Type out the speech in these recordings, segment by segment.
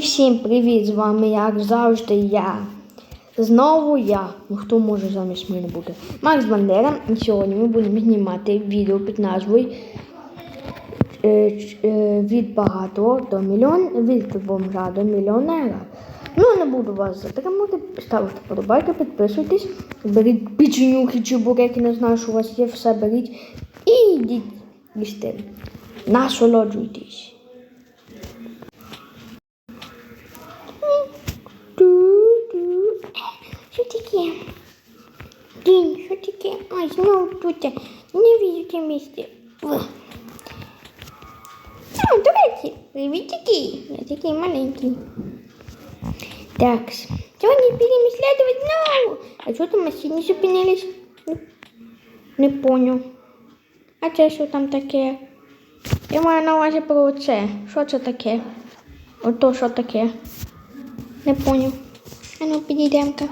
Всім привіт! З вами, як завжди, я. Знову я. Ну хто може замість мене бути? Макс Бандера. І сьогодні ми будемо знімати відео під назвою е, е, Від багатого до мільйон, від бомжа до мільйонера. Ну, не буду вас затримувати. Ставте подобайки, підписуйтесь, беріть печенюхи, чебуреки, не знаю, що у вас є, все беріть. І йдіть їсти. Насолоджуйтесь. Ту-ту. Що таке? День, що таке? Ай, знову тут. Не вижу те місце. О, А, до речі, привіт такий. Я такий маленький. Так, сьогодні підемо исследовать знову. А що там машини зупинились? Не, не понял. А це що там таке? Я маю на увазі про це. Що це таке? Ото що таке? Не поняв. А ну підійдемо-ка.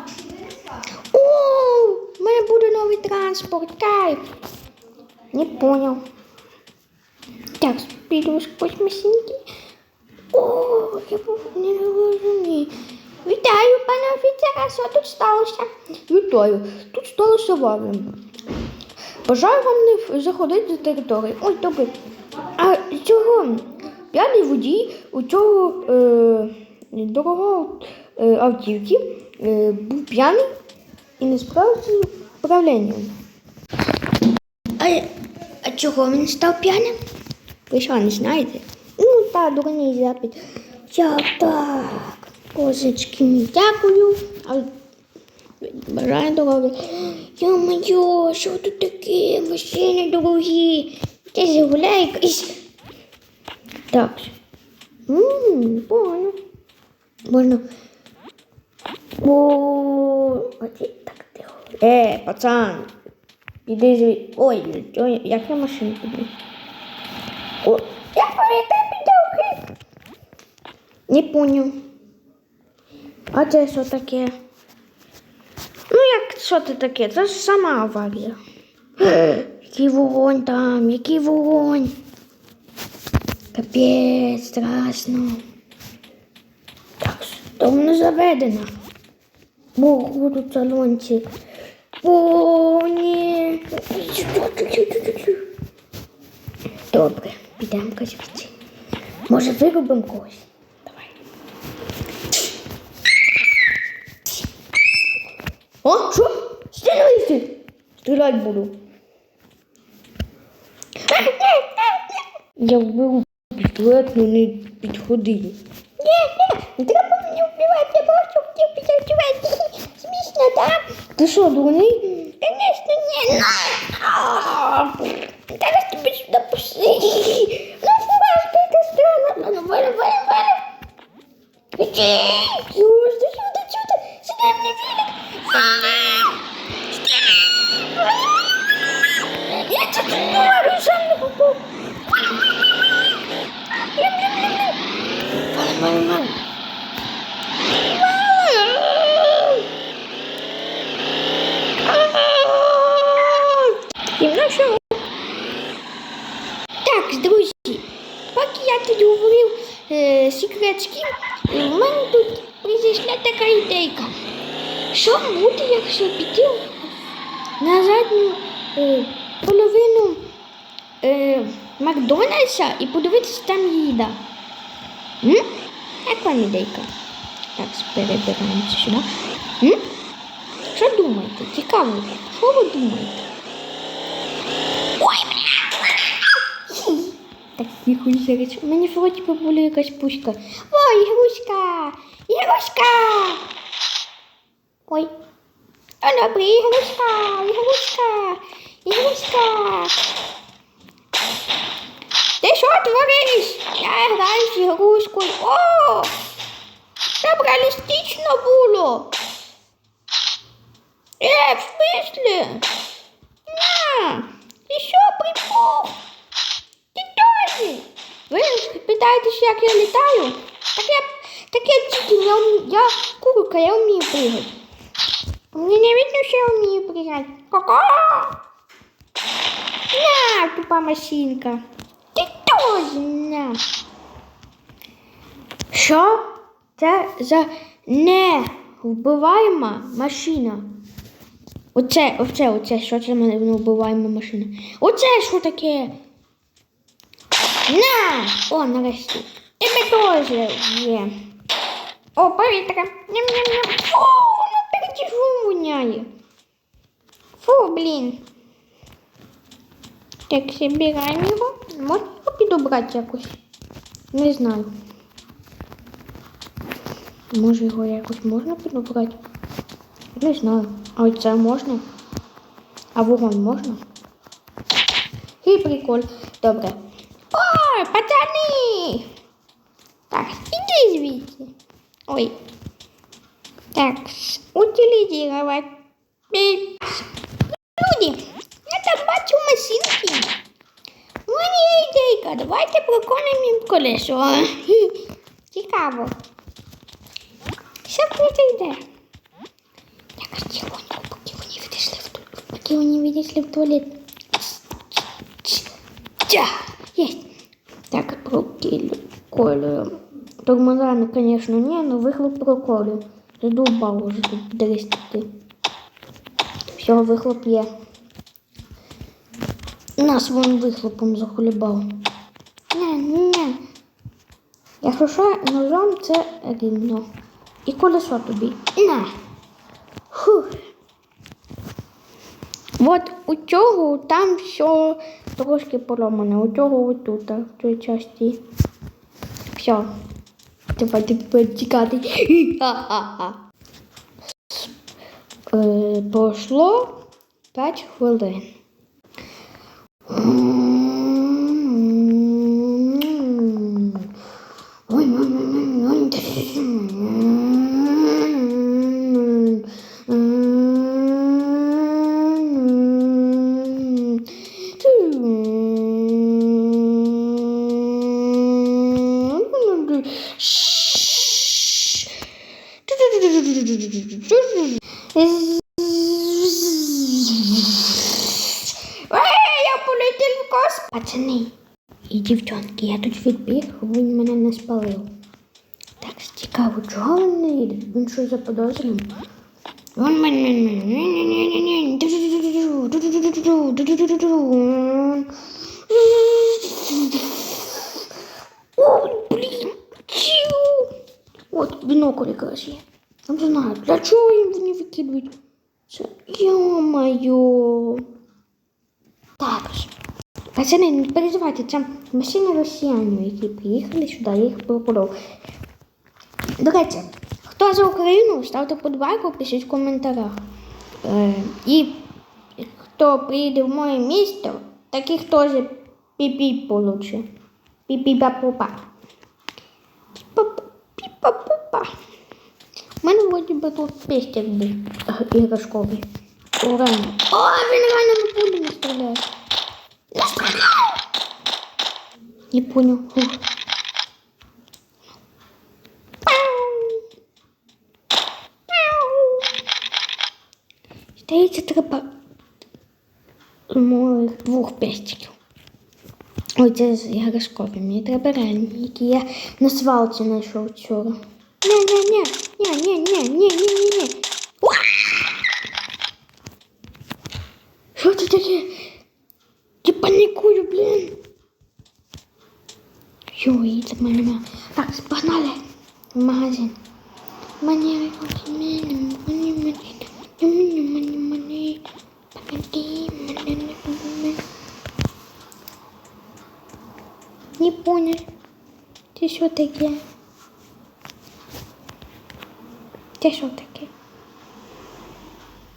О, в мене буде новий транспорт, кайф. Не поняв. Так, піду сквозь машинки. О, я був не розумію. Вітаю, пане офіцера, що тут сталося? Вітаю, тут сталося аварія. Бажаю вам не заходити за територію. Ой, добре. А цього п'яний водій у цього е, дорогого е, автівки е, був п'яний і не справився з управлінням. А, а чого він став п'яним? Ви що, не знаєте? Ну, так, дурний запит. Як так? Козочки мій, дякую. А Бажаю дороги. Йо-моє, що тут таке? Машини дорогі. Ти загуляй якийсь. Так. Ммм, понял. Можна. О, оці. Е, пацан. Іди звідси. Ой, ой, як я машину піду? О, я повітря піду. Не понял. А це що таке? Ну, як що це таке? Це ж сама аварія. Який вогонь там, який вогонь. Капець, страшно. Так, давно заведено. Богу тут салончик. О, ні. Добре, підемо звідси. Може, виробимо когось? Давай. О, що? Стріляйте! Стріляти буду. Я вбив пістолет, але не підходив. Ні, ні, не треба мені вбивати, я підстрілювати. Смішно, так? Ти що, дурний? Конечно, ні. Зараз тебе сюди пошли. Ну, знаєш, яка странно. Ну, валя, валя, валя. Кричи! Юж, ти що, ти що, ти? Сідай мені велик. Я тут не говорю, сам не попав. Валя, валя, валя. І на що? Так, друзі, поки я тут говорив е, секретські, в мене тут прийшла така ідейка. Що буде, якщо піти на задню е, половину е, Макдональдса і подивитися там їда? М? Як вам ідейка? Так, перебираємося сюди. М? Що думаєте? Цікаво, що ви думаєте? Ой! Так, тихо, Ігорич. У мене в роті була якась пуська. Ой, Ігруська! Ігруська! Ой. О, добре, Ігруська! Ігруська! Ігруська! Ти що твориш? Я граю з ігрушкою. О! Там реалістично було. Е, в смислі? На! Ти що припух? Ти теж? Ви питаєтеся, як я літаю? Так я, так я тільки не вмію. Я курка, я вмію пригати. Мені не видно, що я вмію пригати. Ко-ко! На, тупа машинка. Ти теж на. Що? Це за не вбиваєма машина. Оце, оце, оце, що це мене не вбиваєма машина. Оце що таке? На! О, нарешті. Тебе теж є. О, повітря. Ням-ням-ням. Фу, воно перетяжу воняє. Фу, блін. Так, збираємо його. Можна його підобрати якось? Не знаю. Може його якось можна підобрати? Не знаю. А оце можна? А вогонь можна? І прикол. Добре. Ой, пацани! Так, іди звідси. Ой. Так, утилізувати. Пі- Люди, я там бачу машинки. У мене є ідейка. Давайте проконуємо їм колесо. Хі, Цікаво. Що тут йде? Так, тихонько, поки вони відійшли в туалет. Поки вони відійшли в туалет. Тя! Есть. Так, проколюємо. Тормоза, ну, конечно, не, но выхлоп проколю. Задолбал уже тут дрестити. Все, вихлоп є. Нас вон вихлопом захулібав. Не, не. Якщо що, ножом це рівно. І колесо тобі. На. Фух. От у цього там все трошки поломане. У цього отут, в цій часті. Все. Давайте тікати. Е, Пройшло 5 хвилин. Ей, я полетів в космос. Пацани і дівчонки, я тут відбіг, він мене не спалив. Так, цікаво, чого він не їде? Він що заподозрив? Він мене. От бінокль якраз є. Я не знаю, для чого їм вони викидують? Це йо-моє. Так. Пацани, не переживайте, це машини росіянів, які приїхали сюди, я їх пропоров. До речі, хто за Україну, ставте подбайку, пишіть в коментарях. Е, і хто приїде в моє місто, таких теж піпі получше. Піпі-па-пупа. Піпа-пупа. У мене вроді би тут пестик був е, іграшковий. О, він реально на пулі не стріляє. Не понял. Здається, треба моїх двох пестиків. Ой, це з іграшкові. Мені треба реальні, які я на свалці знайшов вчора. Ні-ні-ні, ні-ні-ні-ні-ні-ні. Уа! Що це таке? Я панікую, блін. Йой, це мене. Так, погнали в магазин. Мені мені мені мені мені мені Не понял. Це що таке? Це що таке?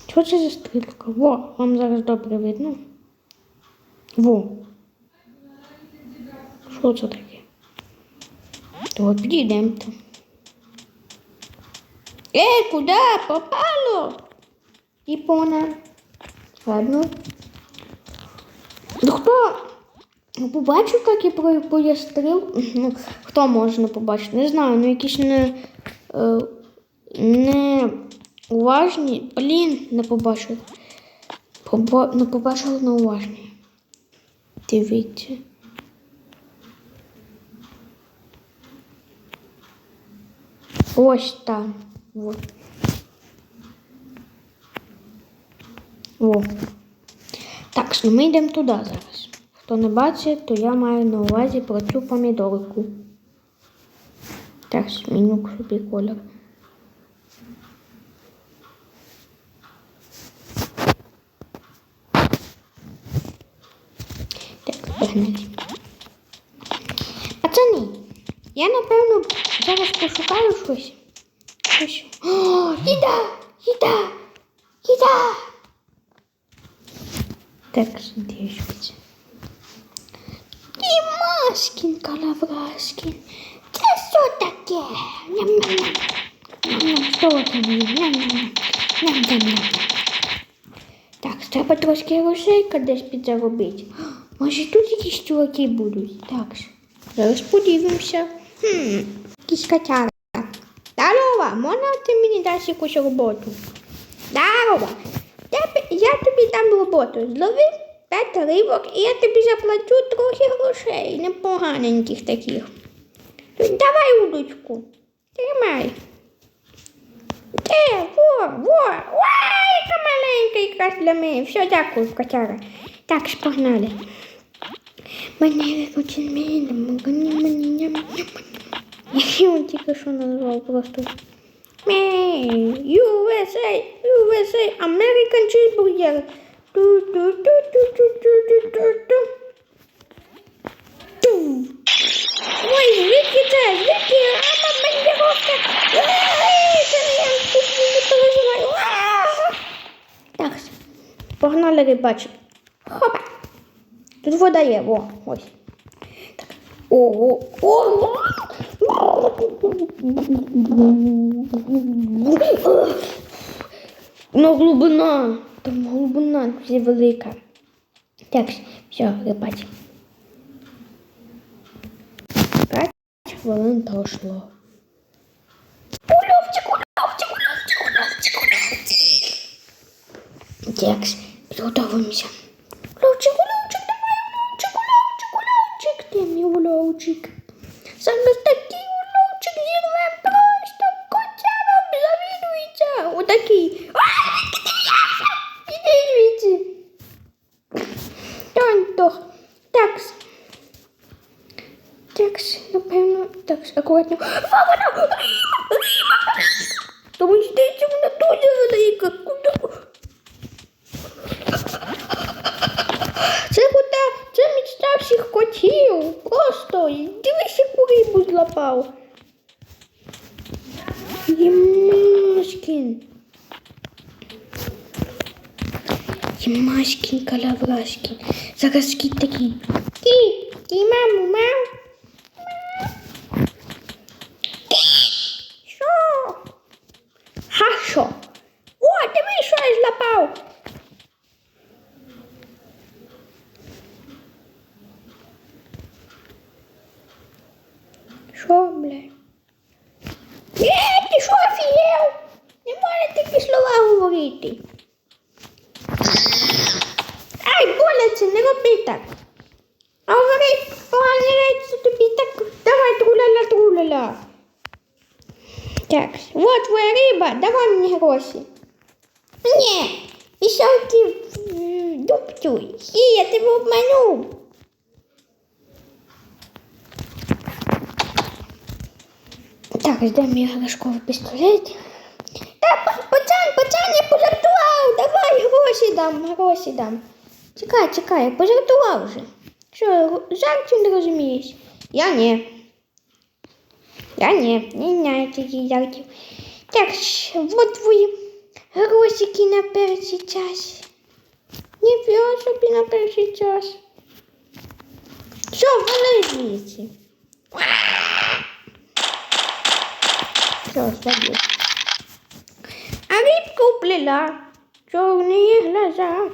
Що це за стрілка? Во, вам зараз добре видно. Во. Що це таке? То підійдемо там. Ей, куди? Попало? І пона. Ладно. Ну хто побачив, як я поястрив? Ну, хто може не побачити? Не знаю, ну якісь не, е, не уважні. Блін, не побачив. Поба... Не побачив неуважні. Дивіться. Ось там. Вот. О. Так, що ми йдемо туди зараз. Хто не бачить, то я маю на увазі про цю помідорку. Так, зміню собі колір. Так, погнали. Пацани, я напевно зараз пошукаю щось. Щось. О, їда! Їда! Їда! Так, дивіться. Дімаскін, Калавраскін. Це що таке? Ням-ням-ням. Ням-ням, що є? Ням-ням-ням. Ням-ням-ням. Так, треба трошки грошейка десь підзаробити. Може тут якісь чуваки будуть? Так, зараз подивимося. Хм, якісь котяра. Здорово, можна ти мені дасть якусь роботу? Здорово. Я, тобі дам роботу. Злови п'ять рибок і я тобі заплачу трохи грошей, непоганеньких таких. Давай удочку. Тримай. Е, во, во, ой, яка маленька якраз для мене. Все, дякую, котяра. Так, ж Манера кученмена, манера, Я тільки що назвав просто. USA, USA, American cheeseburger. Ой, звідки це? Звідки? Ама бандеровка! Це я тут не переживаю. Погнали рибачити. Хопа! Тут вода є, о, ось. Так. Ого. Ну, глибина. Там глибина велика. Так, все, рибач. П'ять хвилин пройшло. Ульовчик, ульовчик, ульовчик, ульовчик, ульовчик. Так, підготовимося. Ульовчик? Саме такий ульовчик зірве просто котяром завідується. Отакий. Іди звідси. Такс. Такс, напевно, такс, акуратно. А, вона! Риба! Риба! Здається, вона дуже велика. pessoal. Yamashkin. Yamashkin, Kalabashkin. aqui. Que? Que Kimamu, mamu риба, давай мені гроші. Ні, пішов ти в дубцю. І я тебе обманув. Так, ждем мій іграшковий пістолет. Та, па- пацан, пацан, я пожартував. Давай гроші дам, гроші дам. Чекай, чекай, я пожартував вже. Що, жартів не розумієш? Я ні. Я ні, не знаю таких жартів. Так, ж, вот твої грошики на перший час. Не п'ю собі на перший час. Що, вали звідси? Все, забыл. А рыбка уплела. Черные глаза.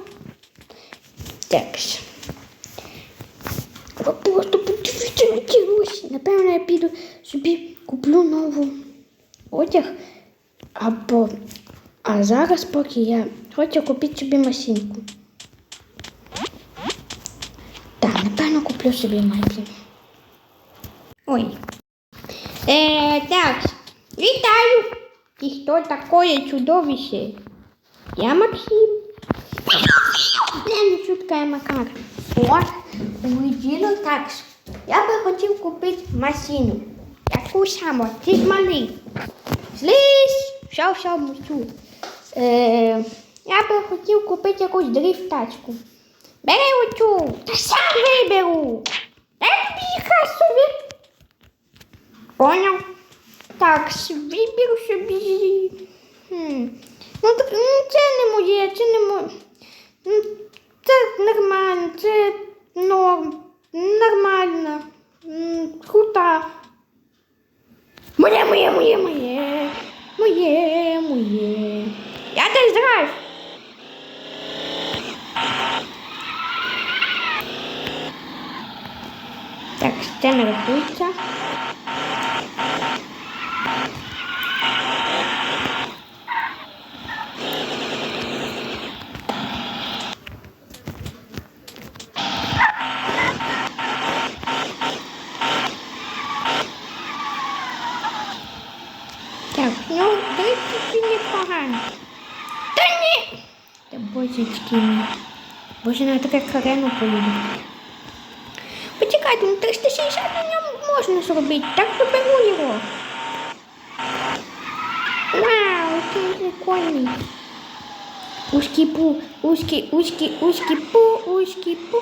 Так. ж. Ви просто подивіться на ті гроші. Напевно, я піду собі куплю нову одяг. Або. А зараз поки я хочу купити собі машинку. Так, напевно, куплю собі майки. Ой. Е, так, Вітаю! І хто такое чудовище? Я Максим. Не, не шутка, я Макар. О, увиділо так. Я би хотів купити машину. Яку саму? Ти ж малий. Слизь! Все, мовчу. Е, я би хотів купити якусь дрифт-тачку. Бери оцю. Та сам виберу. Я тобі собі. Поняв? Так, виберу собі. Хм. Ну, так, ну, це не моє, це не моє. Ну, це нормально, це норм. Нормально. Крута. Моє, моє, моє, моє. Моє, моє. Я теж драйв. Так, це не рахується. Так, ну, дивіться, непогано. Та ні! Та мій. Боже, на таке карену поїду. Почекайте, ну 360 на ньому можна зробити. Так поберу його. Вау, який прикольний. Узкий пу, узкий, узкий, узкий пу, узкий пу.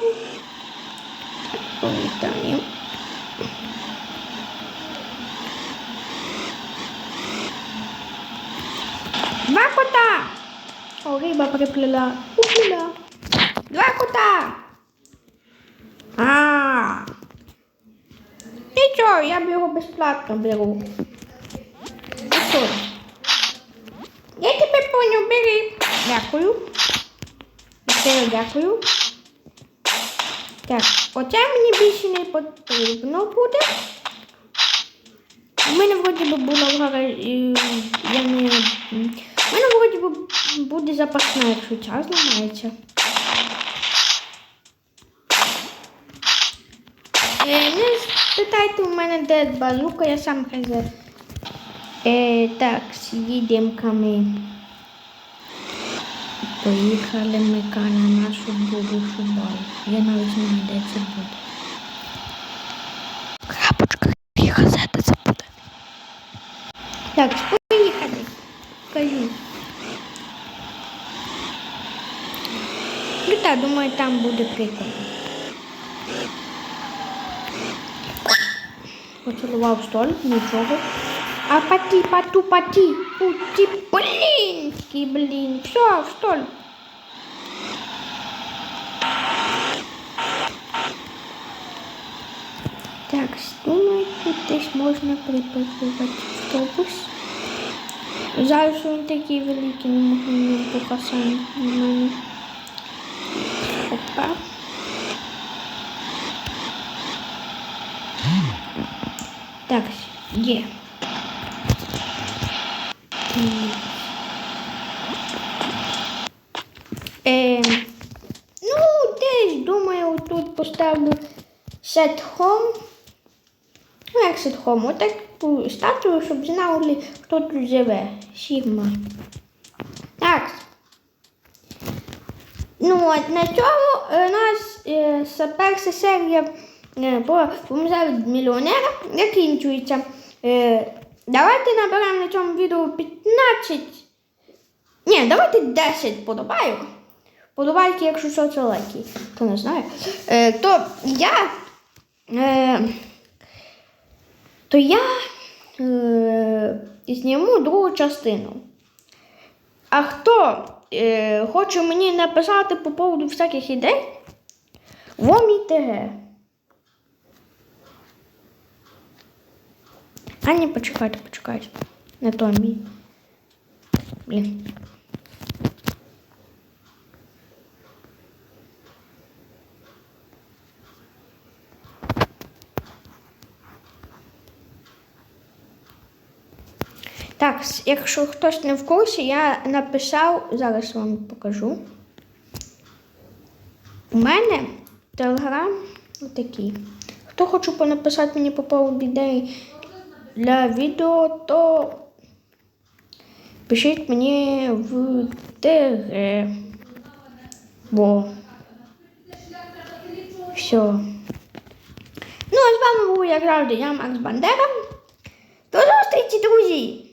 Пам'ятаю. Два кота! О, риба приплила. Уплила. Два кота! А. Нічого, я б його безплатно беру. А що? Я тебе поняв, бери. Дякую. Щиро дякую. Так, оце мені більше не потрібно буде. У мене вроді би була в гаражі, я не... У мене вроді би буде запасна, якщо час ламається. Е, не спитайте у мене, де базука, я сам хазяй. Е, так, їдемо ми. Поїхали ми на нашу будущу базу. Я навіть не знаю, де це буде. Крапочка, і газета це буде. Так, поїхали. Кажу. Так, думаю, там буде прикольно. Поцілував столик, нічого. А паті, пату, паті, путі, блін, кі, блін, все, столик. Так, думаю, тут десь можна припаркувати автобус. Зараз він такий великий, не можу його показати на мене. Опа. Так. М. Е, ну, десь, думаю, тут поставлю set home. Ну, як set home, отак ставлю, щоб знали, хто тут живе. Сігма. Так. Ну, от на цьому е, у нас е, перша серія е, по помзаю мільйонера закінчується. Е, давайте наберемо на цьому відео 15. Ні, давайте 10 подобайок. Подобайки, якщо що, це лайки. Хто не знає. Е, то я. Е, то я е, зніму другу частину. А хто е, хоче мені написати по поводу всяких ідей, вомі ТГ. А ні, почекайте, почекайте. Не то мій. Блін. Так, якщо хтось не в курсі, я написав, зараз вам покажу. У мене телеграм отакий. Хто хоче понаписати мені по поводу ідей для відео, то пишіть мені в ТГ. Бо. Все. Ну, а з вами був, як завжди, я Макс Бандера. До зустрічі, друзі!